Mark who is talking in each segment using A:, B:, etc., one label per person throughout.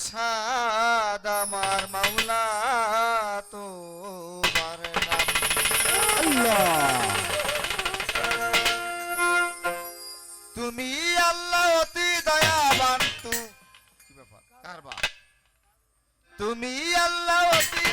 A: সাদ আমার মাওলা
B: তো
A: তুমি আল্লাহ অতি দয়াবান তু কি ব্যাপার? তুমি আল্লাহ অতি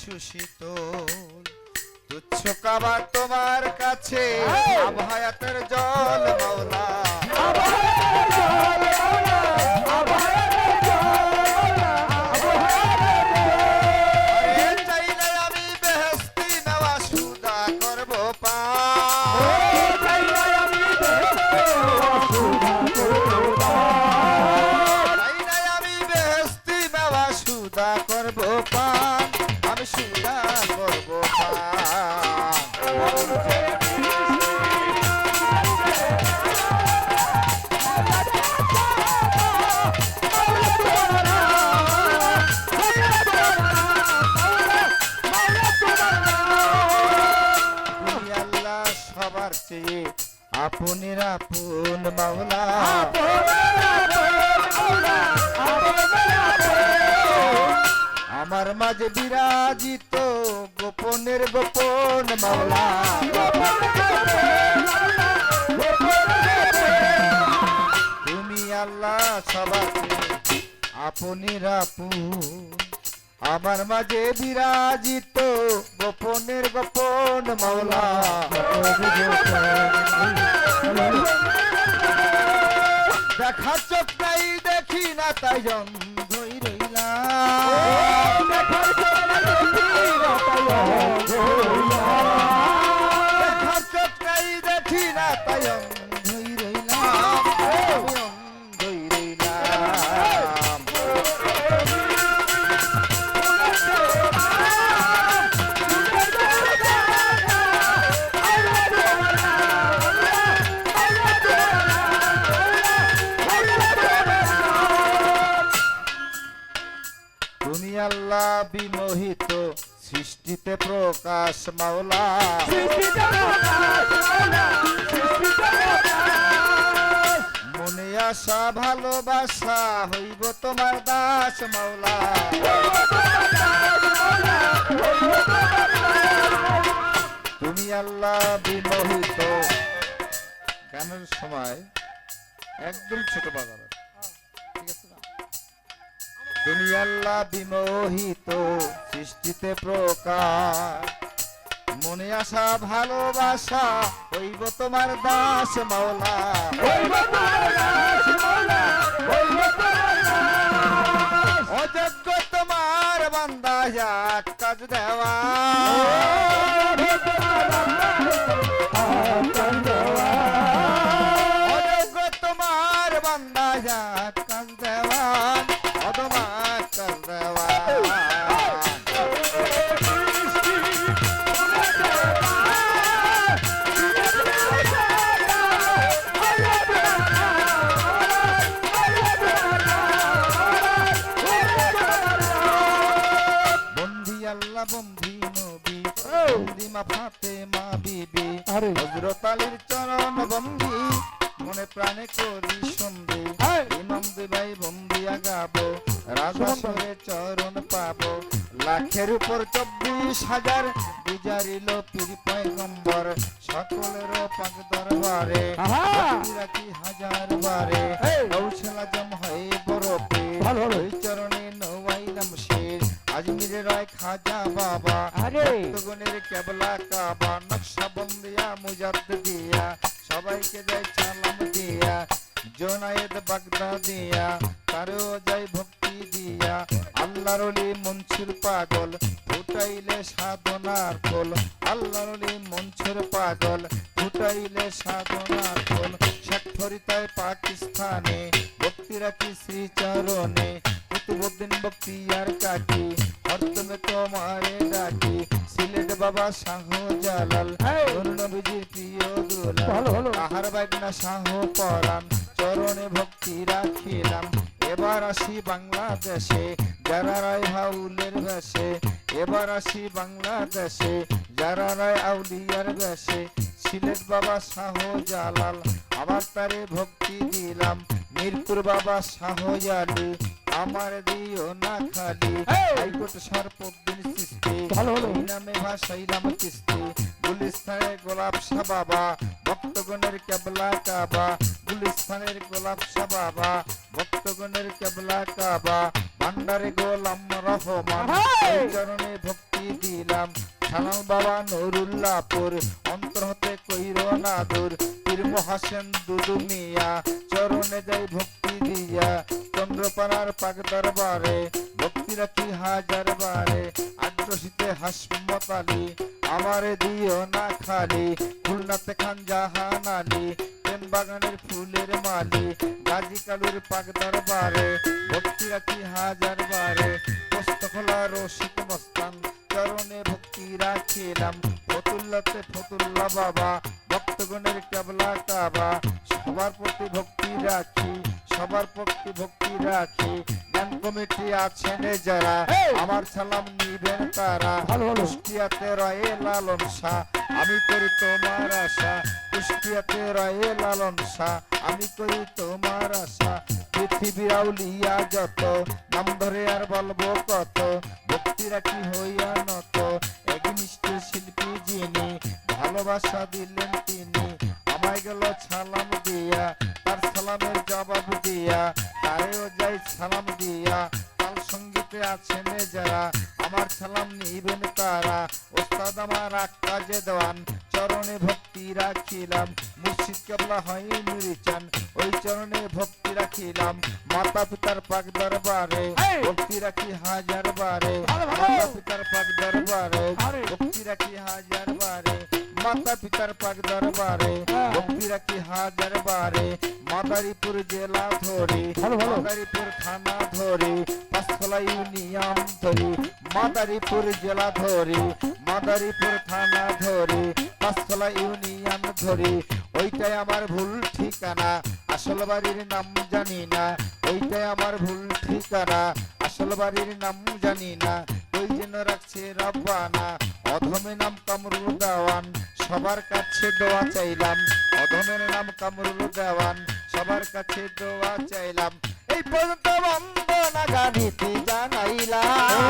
A: সুশীতল তুচ্ছ কাবা তোমার কাছে আবহায়াতের জল মাওলা। আরে মাঝে বিরাজিত গোপনের গোপন মাওলা তুমি আল্লাহ চেয়ে আপনের আপন আমার মাঝে বিরাজিত গোপনের গোপন মাওলা দেখা চোখ নাই, দেখি না তাই জন্ধই রইলাম সৃষ্টিতে প্রকাশ মাওলা। মনে আসা ভালোবাসা হইব তোমার দাস মাওলা। তুমি আল্লাহ বিমোহিত। গানের সময় একদম ছোট বাজার। তুমি আল্লাহ বিমোহিত সৃষ্টিতে প্রকাশ। মনে আসা ভালোবাসা হইব তোমার দাস মাওলা। অযোগ্য তোমার বান্দা কাজ দেওয়া। গাবো রাজাসরে চরণ পাবো। লাখের উপর চব্বিশ হাজার গুজারিল পীর পয়গম্বর। সকলের পাক দরবারে! রাখি হাজার বারে। কৌশলা জম হয়ে বরফে। ওই চরণে শের আজমিরে রায় খাজা বাবা! ভক্তগণের কেবলা কাবা। নকশা বন্দিয়া মুজাদ দিয়া সবাইকে দেয় চালাম দিয়া। জোনায়েদ বাগদা দিয়া তারও যায় ভক্তি দিয়া। আল্লাহর মনসুর পাগল ফুটাইলে সাধনার ফল আল্লাহর মনসুর পাগল ফুটাইলে সাধনার ফল শেখ পাকিস্তানে ভক্তি রাখি শ্রীচরণে। কুতুবুদ্দিন বক্তিয়ার কাকি হরতমে তোমারে ডাকি। সিলেট বাবা শাহ জালাল! নবীজির প্রিয় দুলাল।
B: ভালো।
A: তাহার বাগনা শাহ পরাণ। চরণে ভক্তি রাখিলাম। এবার আসি বাংলাদেশে যারা রায় হাউলের বেশে। এবার আসি বাংলাদেশে যারা রায় আউলিয়ার বেশে। সিলেট বাবা শাহ জালাল আবার তারে ভক্তি দিলাম। মিরপুর বাবা শাহ আলী আমার দিও না খালি। হাইকোর্ট সর্বদিন সৃষ্টি নামে ভাসাইলাম কিস্তি। গুলিস্তানের গোলাপ শাহ বাবা ভক্তগণের কেবলা কাবা। গুলিস্তানের গোলাপ শাহ বাবা ভক্তগণের কেবলা কাবা। ভান্ডারে গোলাম রহমান! চরণে ভক্তি দিলাম। সালাম বাবা নুরুল্লাহপুর অন্তর হতে কইর নাদুর। পীর মহাসেন দুদু মিয়া চরণে যাই ভক্তি দিয়া। চন্দ্রপাড়ার পাক দরবারে ভক্তি রাখি হাজার বারে। আগ্রসীতে হাসমত আলী আমারে দিও না খালি। খুলনাতে খান জাহান আলী প্রেম বাগানের ফুলের মালি গাজী কালুর পাক দরবারে ভক্তি রাখি হাজার বারে। পোস্ত খোলা রসিক মস্তান চরণে ভক্তি রাখিলাম। ফতুল্লাতে ফতুল্লা বাবা ভক্তগণের কেবলা কাবা সবার প্রতি ভক্তি রাখি সবার প্রতি ভক্তি রাখি। জ্ঞান কমিটি আছেন যারা আমার সালাম নিবেন তারা। কুষ্টিয়াতে রয়ে লালন শাহ আমি করি তোমার আশা, কুষ্টিয়াতে রয়ে লালন শাহ। আমি করি তোমার আশা পৃথিবীর আউলিয়া যত, নাম ধরে আর বলব কত ভক্তি রাখি হইয়া নত। একনিষ্ঠ শিল্পী যিনি, ভালোবাসা দিলেন তিনি, আমায় গেল সালাম দিয়া, তার সালামের জবাব দিয়া, তারেও যাই সালাম দিয়া তাল সঙ্গীতে আছেন যারা আমার সালাম নিবেন তারা ওস্তাদ আমার আকাজে দেওয়ান চরণে ভক্তি রাখিলাম মুর্শিদ কেবলা হয় নুরিচান ওই চরণে ভক্তি রাখিলাম মাতা পিতার পাক দরবারে! ভক্তি রাখি হাজার বারে। মাতা পিতার পাক দরবারে মাতা পিতার পাক দরবারে
B: হ্যাঁ।
A: ভক্তি রাখি হাজার বারে মাদারীপুর জেলা ধরি। মাদারীপুর থানা ধরি পাঁচতলা ইউনিয়ন ধরি মাদারীপুর জেলা ধরি মাদারীপুর থানা ধরি পাঁচতলা ইউনিয়ন ধরি ওইটাই আমার ভুল ঠিকানা আসল বাড়ির নাম জানি না ওইটাই আমার ভুল ঠিকানা আসল বাড়ির নাম জানি না জন্য রাখছে রব্বানা। অধমে নাম কামরুল দেওয়ান সবার কাছে দোয়া চাইলাম। অধমের নাম কামরুল দেওয়ান সবার কাছে দোয়া চাইলাম। এই পর্যন্ত বন্দনা গানিতে জানাইলাম।